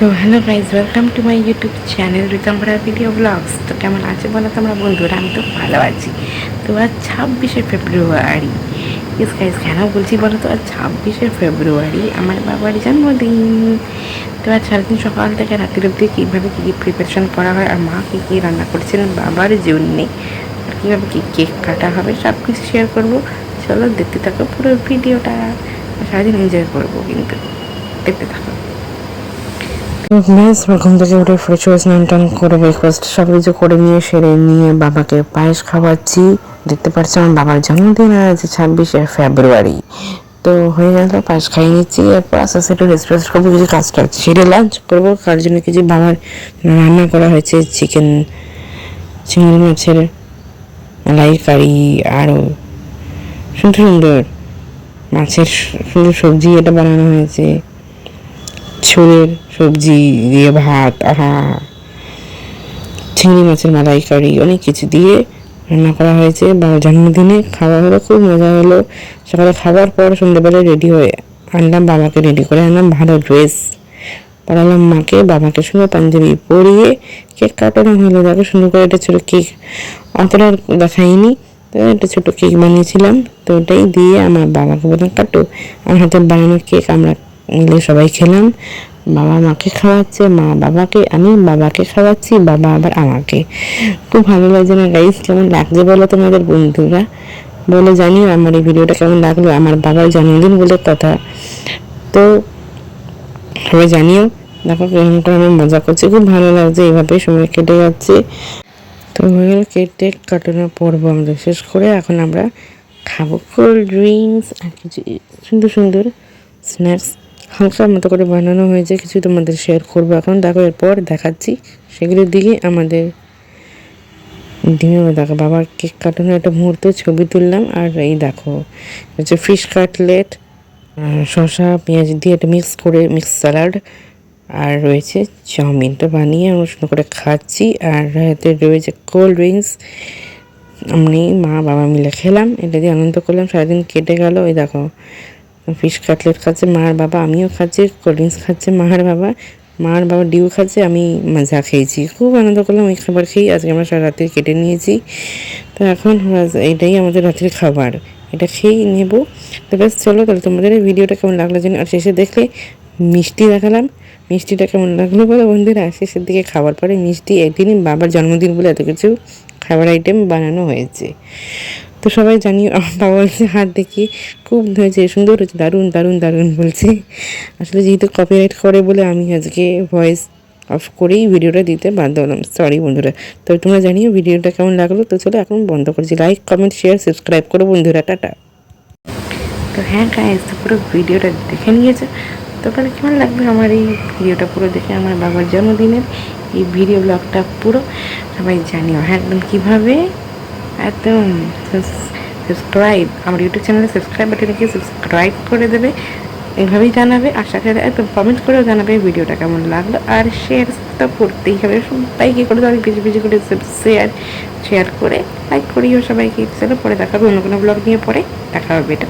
তো hello guys welcome to my YouTube channel Ritambhara video blogs তো কেমন আছে বলো তোমরা? বন্ধুরা, আমি তো ভালো আছি। তো আজ ছাব্বিশে ফেব্রুয়ারি। ইস গাইজ কেন বলছি বলো তো? আজ ছাব্বিশে ফেব্রুয়ারি, আমার বাবার জন্মদিন। তো আজ সারাদিন সকাল থেকে রাতের অবধি কীভাবে কী কী প্রিপারেশন করা হয় আর মা কী কী রান্না করেছিলেন বাবার জন্যে, আর কীভাবে কী কেক কাটা হবে সব কিছু শেয়ার করব। চলো দেখতে থাকো পুরো ভিডিওটা সারাদিন এনজয় করব কিন্তু। দেখতে থাকো। ব্যাস ঘুম থেকে উঠে ফ্রেশ হয়ে স্নান টান করে ব্রেকফাস্ট সব কিছু করে নিয়ে, সেরে নিয়ে বাবাকে পায়েস খাওয়াচ্ছি। দেখতে পাচ্ছি আমার বাবার জন্মদিন আজ, ছাব্বিশে ফেব্রুয়ারি। তো হয়ে গেল, পায়েস খাইয়ে নিচ্ছি। এরপর আস্তে আস্তে একটু রেস্ট ফেস্ট করব কিছু কাজ টাজ সেরে লাঞ্চ করব কার জন্য কিছু বাবার রান্না করা হয়েছে চিকেন চিংড়ি মাছের মালাই কারি আরও সুন্দর সুন্দর মাছের সুন্দর সবজি এটা বানানো হয়েছে। ছোলের সবজি দিয়ে ভাত, আহা। চিংড়ি মাছের মালাই কারি অনেক কিছু দিয়ে রান্না করা হয়েছে। বাবার জন্মদিনে খাওয়া হলো, খুব মজা হলো। সকালে খাওয়ার পর সন্ধ্যেবেলায় রেডি হয়ে আনলাম, বাবাকে রেডি করে আনলাম, ভালো ড্রেস। পড়ালাম মাকে, বাবাকে সুন্দর পাঞ্জাবি পরিয়ে কেক কাটানো হলো। দেখো সুন্দর করে একটা ছোটো কেক অতটা দেখাইনি, তো একটা ছোটো কেক বানিয়েছিলাম। তো ওটাই দিয়ে আমার বাবাকে বললাম, কাটো, আমার হাতে বানানো কেক আমরা মিলে সবাই খেলাম। বাবা মাকে খাওয়াচ্ছে, মা বাবাকে, আমি বাবাকে খাওয়াচ্ছি, বাবা আবার আমাকে। খুব ভালো লাগছে না গাইস কেমন লাগছে বলো তোমাদের বন্ধুরা? বলে জানিও আমার এই ভিডিওটা কেমন লাগল, আমার বাবার জন্মদিন বলে কথা। তো সবাই জানিও, দেখো কেমন করে আমি মজা করছি, খুব ভালো লাগছে এইভাবে সময় কেটে যাচ্ছে। তো হয়ে গেল কেক টেক কাটানোর পর্ব আমাদের শেষ করে, এখন আমরা খাব কোল্ড ড্রিঙ্কস আর কিছু সুন্দর সুন্দর স্ন্যাক্স হালকা মতো করে বানানো হয়েছে কিছু তোমাদের শেয়ার করব এখন। দেখো, এরপর দেখাচ্ছি সেগুলোর দিকে আমাদের দিনে দেখো, বাবার কেক কাটানোর একটা মুহূর্ত, ছবি তুললাম। আর এই দেখো, হচ্ছে ফিশ কাটলেট শসা, পেঁয়াজ দিয়ে একটা মিক্স করে মিক্স স্যালাড আর রয়েছে চাউমিনটা বানিয়ে আমরা সুন্দর করে খাচ্ছি। আর এতে রয়েছে কোল্ড ড্রিঙ্কস আমি মা, বাবা মিলে খেলাম, এটা দিয়ে আনন্দ করলাম, সারাদিন কেটে গেল। ওই দেখো ফিশ কাটলেট খাচ্ছে, মার বাবা আমিও খাচ্ছি কোল্ড ড্রিঙ্কস খাচ্ছে, মার বাবা মার বাবা ডিউ খাচ্ছে, আমি মজা খেয়েছি। খুব আনন্দ করলাম, ওই খাবার খেয়েই আজকে আমরা সারা রাত্রি কেটে নিয়েছি। তো এখন বাস এইটাই আমাদের রাত্রির খাবার। এটা খেয়েই নেব। তো বেশ চলো, তাহলে তোমাদের এই ভিডিওটা কেমন লাগল জানি, আর শেষে দেখলে মিষ্টি দেখালাম। মিষ্টিটা কেমন লাগল বলো বন্ধুরা? শেষের দিকে খাবার পরে মিষ্টি একদিনই বাবার জন্মদিন বলে এত কিছু খাবার আইটেম বানানো হয়েছে। তো সবাই জানি, বাবা বলছে, হাত দেখি। খুব হয়েছে, সুন্দর হয়েছে, দারুণ দারুণ দারুণ বলছে। আসলে যেহেতু কপিরাইট করে বলে আমি আজকে ভয়েস অফ করেই ভিডিওটা দিতে বাধ্য হলাম। সরি বন্ধুরা। তো তোমরা জানিও ভিডিওটা কেমন লাগল? তো চলো এখন বন্ধ করছি। লাইক কমেন্ট শেয়ার সাবস্ক্রাইব করো বন্ধুরা। টাটা। তো হ্যাঁ গাইজ তো পুরো ভিডিওটা দেখে নিয়েছে। তো তাহলে কেমন লাগবে আমার এই ভিডিওটা পুরো দেখে? আমার বাবার জন্মদিনের এই ভিডিও ব্লগটা পুরো সবাই জানিও। হ্যাঁ একদম কীভাবে একদম সাবস্ক্রাইব আমার ইউটিউব চ্যানেলে সাবস্ক্রাইব বাটনে গিয়ে সাবস্ক্রাইব করে দেবে, এভাবেই জানাবে আর সাথে সাথে একদম কমেন্ট করেও জানাবে ভিডিওটা কেমন লাগল আর শেয়ার তো করতেই হবে। সবাইকে করে দেবে বেশি বেশি করে শেয়ার শেয়ার করে লাইক করিও সবাইকে। চলো পরে দেখাবে অন্য কোনো ব্লগ নিয়ে, পরে দেখা হবে এটা